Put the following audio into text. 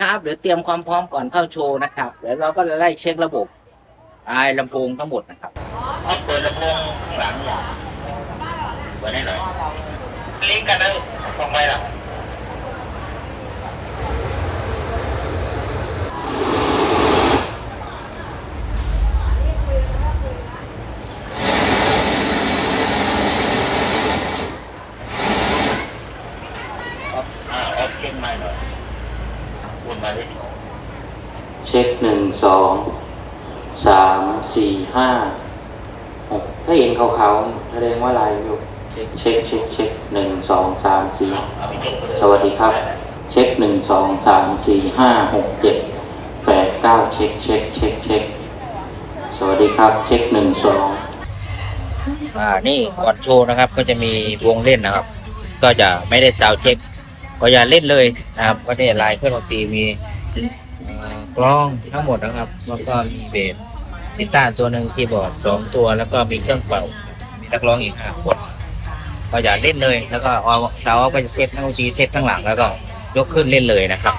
ครับเดี๋ยวเตรียมความพร้อมก่อนเข้าโชว์นะครับเดี๋ยวเราก็จะไล่เช็คระบบไอ้ลำโพงทั้งหมดนะครับเปิดลำโพงข้างหลังอย่างเปิดได้หน่อยลิงก์กันนะลงไปละอ่าออฟเช็คมาหน่อย วนมาดิเช็คหนึ่งสองสามสี่ห้าหกถ้าเห็นขาวๆแสดงว่าลายอยู่เช็คเช็คเช็คเช็คหนึ่งสองสามสี่สวัสดีครับ เช็คหนึ่งสองสามสี่ห้าหกเจ็ดแปดเก้าเช็คเช็คเช็คเช็คสวัสดีครับเช็คหนึ่งสองอ่านี่ก่อนโชว์นะครับ ก็จะมีวงเล่นนะครับ ก็จะไม่ได้ซาวเช็ค ก็อย่าเล่นเลยนะครับก็ได้ลายเครื่องดนตรีมีกล้องทั้งหมดนะครับแล้วก็มีเบสกีตาร์ตัวหนึ่งคีย์บอร์ดสองตัวแล้วก็มีเครื่องเป่ามีนักร้องอีกห้าคนก็อย่าเล่นเลย แล้วก็เอาเสาก็จะเซตทั้งดนตรีเซตข้งหลังแล้วก็ยกขึ้นเล่นเลยนะครับ